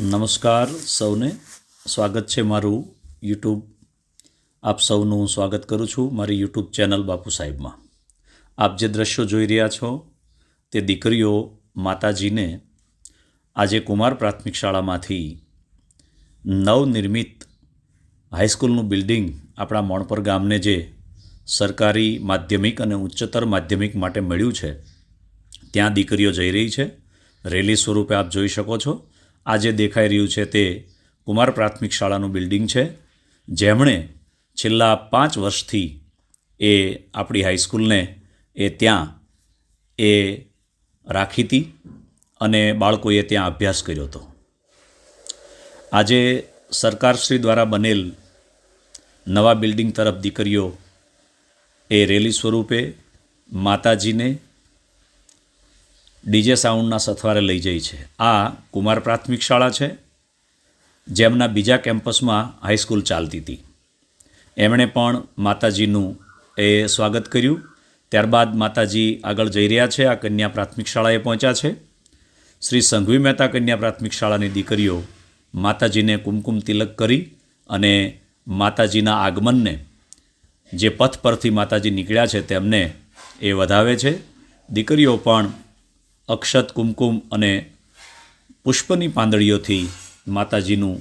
નમસ્કાર સૌને. સ્વાગત છે મારું યુટ્યુબ આપ સૌનું હું સ્વાગત કરું છું મારી યુટ્યુબ ચેનલ બાપુ સાહેબમાં. આપ જે દ્રશ્યો જોઈ રહ્યા છો તે દીકરીઓ, માતાજીને આજે કુમાર પ્રાથમિક શાળામાંથી નવનિર્મિત હાઈસ્કૂલનું બિલ્ડિંગ આપણા મોણપર ગામને જે સરકારી માધ્યમિક અને ઉચ્ચતર માધ્યમિક માટે મળ્યું છે, ત્યાં દીકરીઓ જઈ રહી છે. રેલી સ્વરૂપે આપ જોઈ શકો છો. આ જે દેખાઈ રહ્યું છે તે કુમાર પ્રાથમિક શાળાનું બિલ્ડિંગ છે, જેમણે છેલ્લા પાંચ વર્ષથી એ આપણી હાઈસ્કૂલને એ ત્યાં એ રાખી હતી અને બાળકોએ ત્યાં અભ્યાસ કર્યો હતો. આજે સરકારશ્રી દ્વારા બનેલ નવા બિલ્ડિંગ તરફ દીકરીઓ એ રેલી સ્વરૂપે માતાજીને ડીજે સાઉન્ડના સથવારે લઈ જાય છે. આ કુમાર પ્રાથમિક શાળા છે, જેમના બીજા કેમ્પસમાં હાઈસ્કૂલ ચાલતી હતી. એમણે પણ માતાજીનું એ સ્વાગત કર્યું. ત્યારબાદ માતાજી આગળ જઈ રહ્યા છે, આ કન્યા પ્રાથમિક શાળાએ પહોંચ્યા છે. શ્રી સંઘવી મહેતા કન્યા પ્રાથમિક શાળાની દીકરીઓ માતાજીને કુમકુમ તિલક કરી અને માતાજીના આગમનને જે પથ પરથી માતાજી નીકળ્યા છે તેમને એ વધાવે છે. દીકરીઓ પણ અક્ષત કુમકુમ અને પુષ્પની પાંદડીઓથી માતાજીનું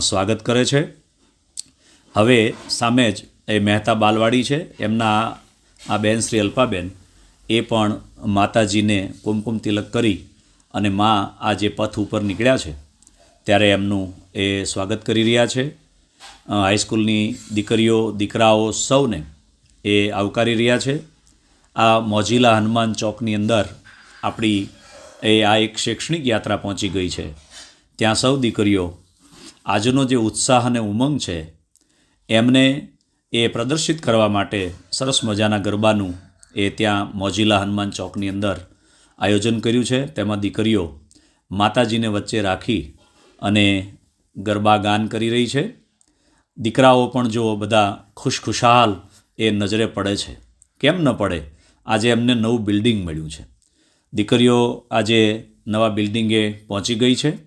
સ્વાગત કરે છે. હવે સામે જ એ મહેતા બાલવાડી છે. એમના આ બેન શ્રી અલ્પાબેન, એ પણ માતાજીને કુમકુમ તિલક કરી અને મા આ જે પથ ઉપર નીકળ્યા છે, ત્યારે એમનું એ સ્વાગત કરી રહ્યા છે. હાઈસ્કૂલની દીકરીઓ, દીકરાઓ સૌને એ આવકારી રહ્યા છે. આ મોજીલા હનુમાન ચોકની અંદર આપણી એ આ એક શૈક્ષણિક યાત્રા પહોંચી ગઈ છે. ત્યાં સૌ દીકરીઓ, આજનો જે ઉત્સાહ અને ઉમંગ છે, એમને એ પ્રદર્શિત કરવા માટે સરસ મજાના ગરબાનું એ ત્યાં મોજીલા હનુમાન ચોકની અંદર આયોજન કર્યું છે. તેમાં દીકરીઓ માતાજીને વચ્ચે રાખી અને ગરબા ગાન કરી રહી છે. દીકરાઓ પણ જો બધા ખુશખુશાલ એ નજરે પડે છે. કેમ ન પડે? આજે એમને નવું બિલ્ડિંગ મળ્યું છે. દીકરીઓ આજે નવા બિલ્ડિંગે પહોંચી ગઈ છે.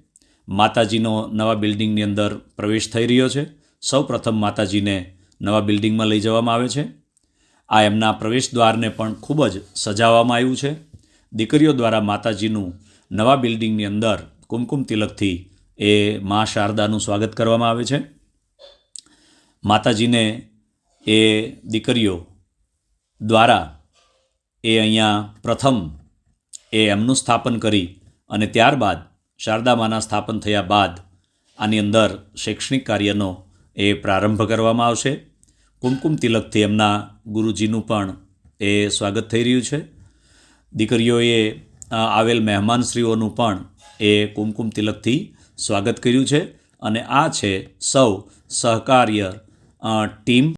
માતાજીનો નવા બિલ્ડિંગની અંદર પ્રવેશ થઈ રહ્યો છે. સૌ પ્રથમ માતાજીને નવા બિલ્ડિંગમાં લઈ જવામાં આવે છે. આ એમના પ્રવેશ દ્વારને પણ ખૂબ જ સજાવવામાં આવ્યું છે. દીકરીઓ દ્વારા માતાજીનું નવા બિલ્ડિંગની અંદર કુમકુમ તિલકથી એ મા શારદાનું સ્વાગત કરવામાં આવે છે. માતાજીને એ દીકરીઓ દ્વારા એ અહીંયા પ્રથમ એ એમનું સ્થાપન કરી અને ત્યારબાદ શારદામાના સ્થાપન થયા બાદ આની અંદર શૈક્ષણિક કાર્યનો એ પ્રારંભ કરવામાં આવશે. કુમકુમ તિલકથી એમના ગુરુજીનું પણ એ સ્વાગત થઈ રહ્યું છે. દીકરીઓએ આવેલ મહેમાનશ્રીઓનું પણ એ કુમકુમ તિલકથી સ્વાગત કર્યું છે અને આ છે સૌ સહકાર્ય ટીમ